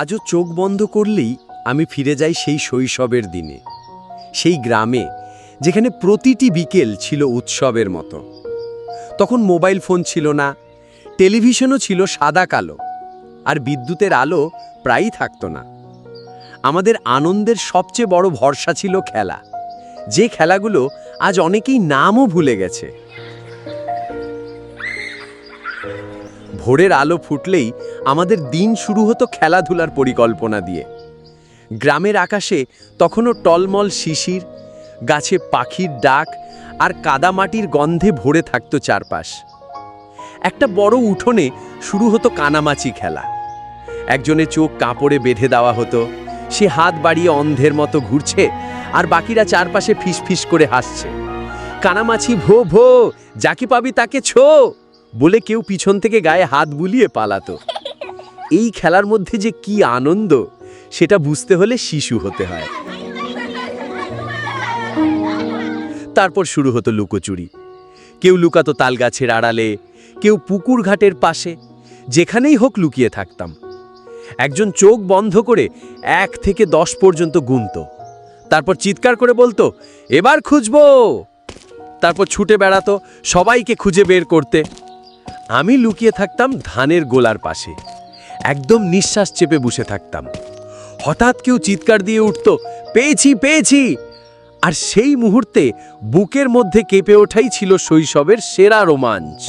আজও চোখ বন্ধ করলেই আমি ফিরে যাই সেই শৈশবের দিনে, সেই গ্রামে যেখানে প্রতিটি বিকেল ছিল উৎসবের মতো। তখন মোবাইল ফোন ছিল না, টেলিভিশনও ছিল সাদা কালো, আর বিদ্যুতের আলো প্রায়ই থাকতো না। আমাদের আনন্দের সবচেয়ে বড় ভরসা ছিল খেলা, যে খেলাগুলো আজ অনেকেই নামও ভুলে গেছে। ভোরের আলো ফুটলেই আমাদের দিন শুরু হতো খেলাধুলার পরিকল্পনা দিয়ে। গ্রামের আকাশে তখনও টলমল শিশির, গাছে পাখির ডাক আর কাদামাটির গন্ধে ভরে থাকতো চারপাশ। একটা বড় উঠোনে শুরু হতো কানামাচি খেলা। একজনের চোখ কাপড়ে বেঁধে দেওয়া হতো, সে হাত বাড়িয়ে অন্ধের মতো ঘুরছে আর বাকিরা চারপাশে ফিস ফিস করে হাসছে। কানামাছি ভো ভো, যাকে পাবি তাকে ছো। বলে কেউ পিছন থেকে গায়ে হাত বুলিয়ে পালাতো। এই খেলার মধ্যে যে কি আনন্দ, সেটা বুঝতে হলে শিশু হতে হয়। তারপর শুরু হতো লুকোচুরি। কেউ লুকাতো তালগাছের আড়ালে, কেউ পুকুর ঘাটের পাশে, যেখানেই হোক লুকিয়ে থাকতাম। একজন চোখ বন্ধ করে এক থেকে দশ পর্যন্ত গুনত। তারপর চিৎকার করে বলতো, এবার খুঁজবো! তারপর ছুটে বেড়াতো সবাইকে খুঁজে বের করতে। আমি লুকিয়ে থাকতাম ধানের গোলার পাশে। একদম নিঃশ্বাস চেপে বসে থাকতাম। হঠাৎ কেউ চিৎকার দিয়ে উঠত, পেয়েছি পেয়েছি! আর সেই মুহূর্তে বুকের মধ্যে কেঁপে ওঠাই ছিল শৈশবের সেরা রোমাঞ্চ।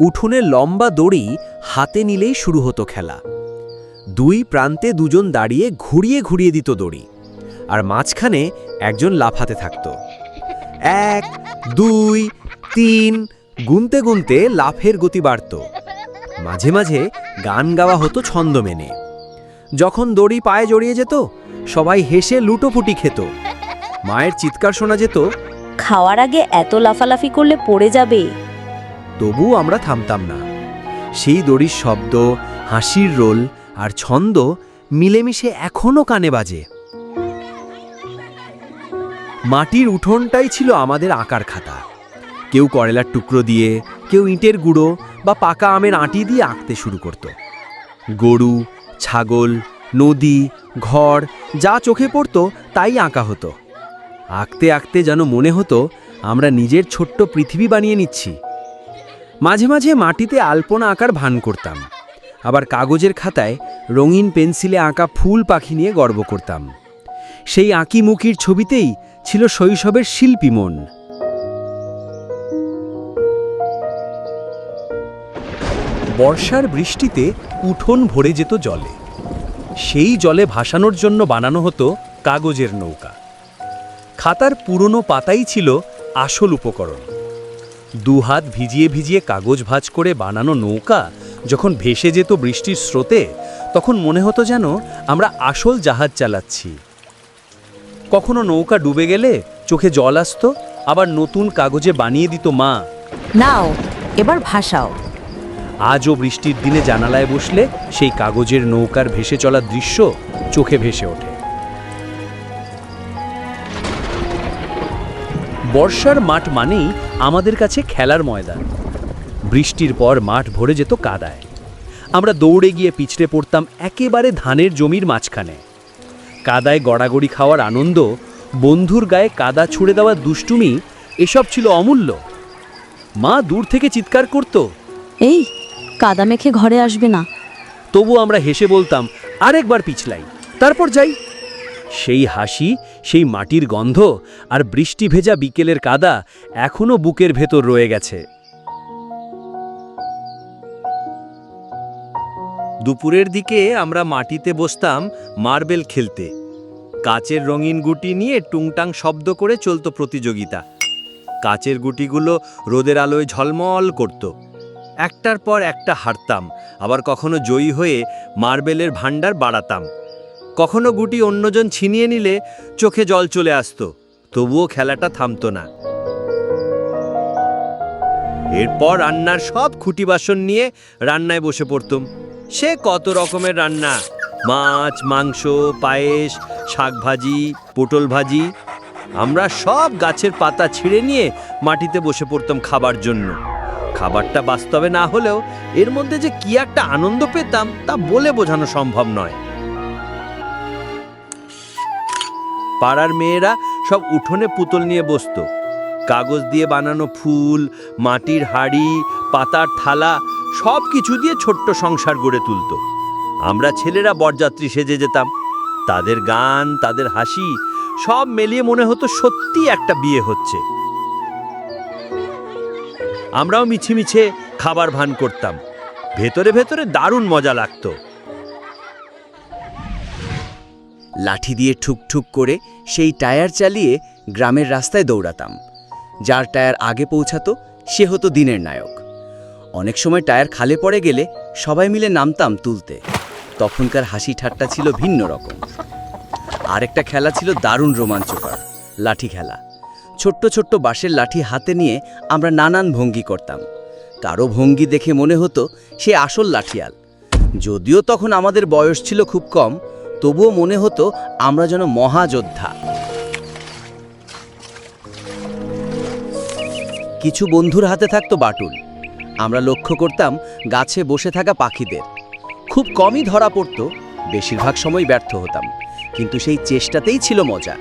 উঠোনে লম্বা দড়ি হাতে নিলেই শুরু হতো খেলা। দুই প্রান্তে দুজন দাঁড়িয়ে ঘুরিয়ে ঘুরিয়ে দিত দড়ি, আর মাঝখানে একজন লাফাতে থাকত। এক, দুই তিন গুনতে গুনতে লাফের গতি বাড়ত। মাঝে মাঝে গান গাওয়া হতো ছন্দ মেনে। যখন দড়ি পায়ে জড়িয়ে যেত সবাই হেসে লুটোপুটি খেত। মায়ের চিৎকার শোনা যেত খাওয়ার আগে এত লাফালাফি করলে পড়ে যাবে। তবু আমরা থামতাম না। সেই দড়ির শব্দ হাসির রোল আর ছন্দ মিলেমিশে এখনও কানে বাজে। মাটির উঠোনটাই ছিল আমাদের আঁকার খাতা। কেউ কয়লার টুকরো দিয়ে, কেউ ইটের গুঁড়ো বা পাকা আমের আঁটি দিয়ে আঁকতে শুরু করত। গরু, ছাগল, নদী, ঘর, যা চোখে পড়তো, তাই আঁকা হতো। আঁকতে আঁকতে যেন মনে হতো, আমরা নিজের ছোট্ট পৃথিবী বানিয়ে নিচ্ছি। মাঝে মাঝে মাটিতে আলপনা আঁকার ভান করতাম। আবার কাগজের খাতায় রঙিন পেন্সিলে আঁকা ফুল পাখি নিয়ে গর্ব করতাম। সেই আঁকি মুখির ছবিতেই ছিল শৈশবের শিল্পী মন। বর্ষার বৃষ্টিতে উঠোন ভরে যেত জলে। সেই জলে ভাসানোর জন্য বানানো হতো কাগজের নৌকা। খাতার পুরনো পাতাই ছিল আসল উপকরণ। দুহাত ভিজিয়ে ভিজিয়ে কাগজ ভাঁজ করে বানানো নৌকা যখন ভেসে যেত বৃষ্টির স্রোতে, তখন মনে হতো যেন আমরা আসল জাহাজ চালাচ্ছি। কখনো নৌকা ডুবে গেলে চোখে জল আসতো, আবার নতুন কাগজে বানিয়ে দিত মা। নাও, এবার ভাসাও। আজও বৃষ্টির দিনে জানালায় বসলে সেই কাগজের নৌকার ভেসে চলা দৃশ্য চোখে ভেসে ওঠে। বর্ষার মাঠ মানেই আমাদের কাছে খেলার ময়দান। বৃষ্টির পর মাঠ ভরে যেত কাদায়। আমরা দৌড়ে গিয়ে পিছড়ে পড়তাম একেবারে ধানের জমির মাঝখানে। কাদায় গড়াগড়ি খাওয়ার আনন্দ, বন্ধুর গায়ে কাদা ছুঁড়ে দেওয়ার দুষ্টুমি, এসব ছিল অমূল্য। মা দূর থেকে চিৎকার করতো, এই কাদা মেখে ঘরে আসবে না। তবু আমরা হেসে বলতাম, আরেকবার পিছলাই। তারপর যাই। সেই হাসি, সেই মাটির গন্ধ আর বৃষ্টি ভেজা বিকেলের কাদা এখনও বুকের ভেতর রয়ে গেছে। দুপুরের দিকে আমরা মাটিতে বসতাম মার্বেল খেলতে। কাচের রঙিন গুটি নিয়ে টুংটাং শব্দ করে চলতো প্রতিযোগিতা। কাচের গুটিগুলো রোদের আলোয় ঝলমল করত। একটার পর একটা হারতাম, আবার কখনো জয়ী হয়ে মার্বেলের ভাণ্ডার বাড়াতাম। কখনো গুটি অন্যজন ছিনিয়ে নিলে চোখে জল চলে আসতো, তবুও খেলাটা থামতো না। এরপর রান্নার সব খুঁটি বাসন নিয়ে রান্নায় বসে পড়তুম। সে কত রকমের রান্না? মাছ, মাংস, পায়েস শাক ভাজি পটল ভাজি। আমরা সব গাছের পাতা ছিঁড়ে নিয়ে মাটিতে বসে পড়তাম খাবার জন্য। খাবারটা বাস্তবে না হলেও এর মধ্যে যে কি একটা আনন্দ পেতাম তা বলে বোঝানো সম্ভব নয়। পাড়ার মেয়েরা সব উঠোনে পুতুল নিয়ে বসতো। কাগজ দিয়ে বানানো ফুল, মাটির হাড়ি, পাতার থালা, সব কিছু দিয়ে ছোট্ট সংসার গড়ে তুলত। আমরা ছেলেরা বরযাত্রী সেজে যেতাম। তাদের গান, তাদের হাসি, সব মিলিয়ে মনে হতো সত্যি একটা বিয়ে হচ্ছে। আমরাও মিছিমিছে খাবার ভান করতাম। ভেতরে ভেতরে দারুণ মজা লাগতো। লাঠি দিয়ে ঠুকঠুক করে সেই টায়ার চালিয়ে গ্রামের রাস্তায় দৌড়াতাম। যার টায়ার আগে পৌঁছাতো, সে হতো দিনের নায়ক। অনেক সময় টায়ার খালে পড়ে গেলে সবাই মিলে নামতাম তুলতে। তখনকার হাসি ঠাট্টা ছিল ভিন্ন রকম। আরেকটা খেলা ছিল দারুণ রোমাঞ্চকর, লাঠি খেলা। ছোট্ট ছোট্ট বাঁশের লাঠি হাতে নিয়ে আমরা নানান ভঙ্গি করতাম। কারও ভঙ্গি দেখে মনে হতো সে আসল লাঠিয়াল। যদিও তখন আমাদের বয়স ছিল খুব কম, তবুও মনে হতো আমরা যেন মহাযোদ্ধা। কিছু বন্ধুর হাতে থাকতো বাটুল। আমরা লক্ষ্য করতাম গাছে বসে থাকা পাখিদের। খুব কমই ধরা পড়তো, বেশিরভাগ সময় ব্যর্থ হতাম। কিন্তু সেই চেষ্টাতেই ছিল মজা।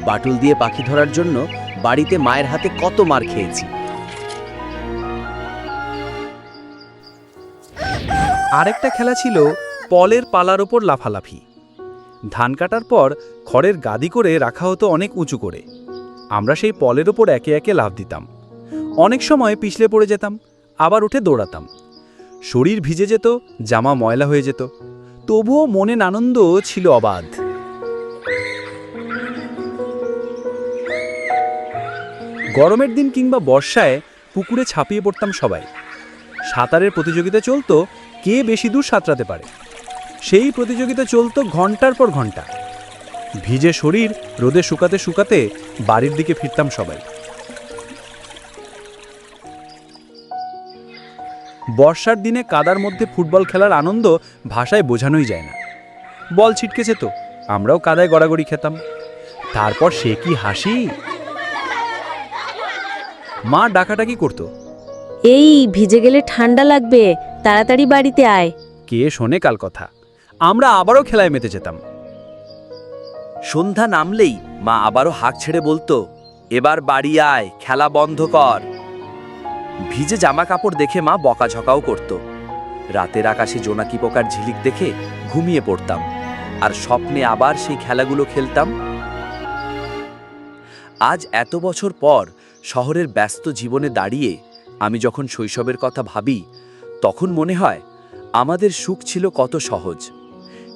বাটুল দিয়ে পাখি ধরার জন্য বাড়িতে মায়ের হাতে কত মার খেয়েছি। আরেকটা খেলা ছিল পলের পালার ওপর লাফালাফি। ধান কাটার পর খড়ের গাদি করে রাখা হতো অনেক উঁচু করে। আমরা সেই পলের ওপর একে একে লাফ দিতাম। অনেক সময় পিছলে পড়ে যেতাম, আবার উঠে দৌড়াতাম। শরীর ভিজে যেত, জামা ময়লা হয়ে যেত। তবুও মনে আনন্দ ছিল অবাধ। গরমের দিন কিংবা বর্ষায় পুকুরে ছাপিয়ে পড়তাম সবাই। সাঁতারের প্রতিযোগিতা চলতো, কে বেশি দূর সাঁতরাতে পারে? সেই প্রতিযোগিতা চলতো ঘণ্টার পর ঘণ্টা। ভিজে শরীর রোদে শুকাতে শুকাতে বাড়ির দিকে ফিরতাম সবাই। বর্ষার দিনে কাদার মধ্যে ফুটবল খেলার আনন্দ ভাষায় বোঝানোই যায় না। বল ছিটকেছে তো, আমরাও কাদায় গড়াগড়ি খেতাম। তারপর সে কি হাসি? মা ডাকাডাকি করতো। এই ভিজে গেলে ঠান্ডা লাগবে তাড়াতাড়ি বাড়িতে আয়। কে শোনে কাল কথা। আমরা আবারও খেলায় মেতে যেতাম। সন্ধ্যা নামলেই মা আবারও হাঁক ছেড়ে বলতো এবার বাড়ি আয় খেলা বন্ধ কর। ভিজে জামা কাপড় দেখে মা বকাঝকাও করত। রাতের আকাশে জোনাকি পোকার ঝিলিক দেখে ঘুমিয়ে পড়তাম। আর স্বপ্নে আবার সেই খেলাগুলো খেলতাম আজ এত বছর পর শহরের ব্যস্ত জীবনে দাঁড়িয়ে আমি যখন শৈশবের কথা ভাবি, তখন মনে হয় আমাদের সুখ ছিল কত সহজ।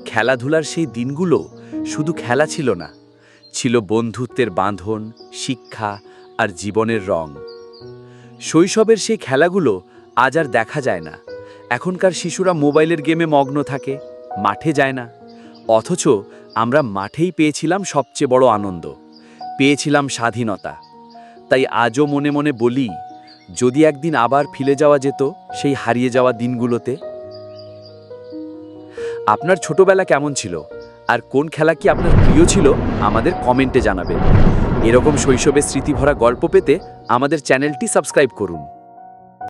খেলাধুলার সেই দিনগুলো শুধু খেলা ছিল না, ছিল বন্ধুত্বের বাঁধন, শিক্ষা আর জীবনের রং। শৈশবের সেই খেলাগুলো আজ আর দেখা যায় না। এখনকার শিশুরা মোবাইলের গেমে মগ্ন থাকে, মাঠে যায় না। অথচ আমরা মাঠেই পেয়েছিলাম সবচেয়ে বড় আনন্দ। পেয়েছিলাম স্বাধীনতা। তাই আজও মনে মনে বলি, যদি একদিন আবার ফিরে যাওয়া যেত, সেই হারিয়ে যাওয়া দিনগুলোতে? আপনার ছোটবেলা কেমন ছিল? আর কোন খেলা কি আপনার প্রিয় ছিল? আমাদের কমেন্টে জানাবেন। এরকম শৈশবের স্মৃতিভরা গল্প পেতে আমাদের চ্যানেলটি সাবস্ক্রাইব করুন।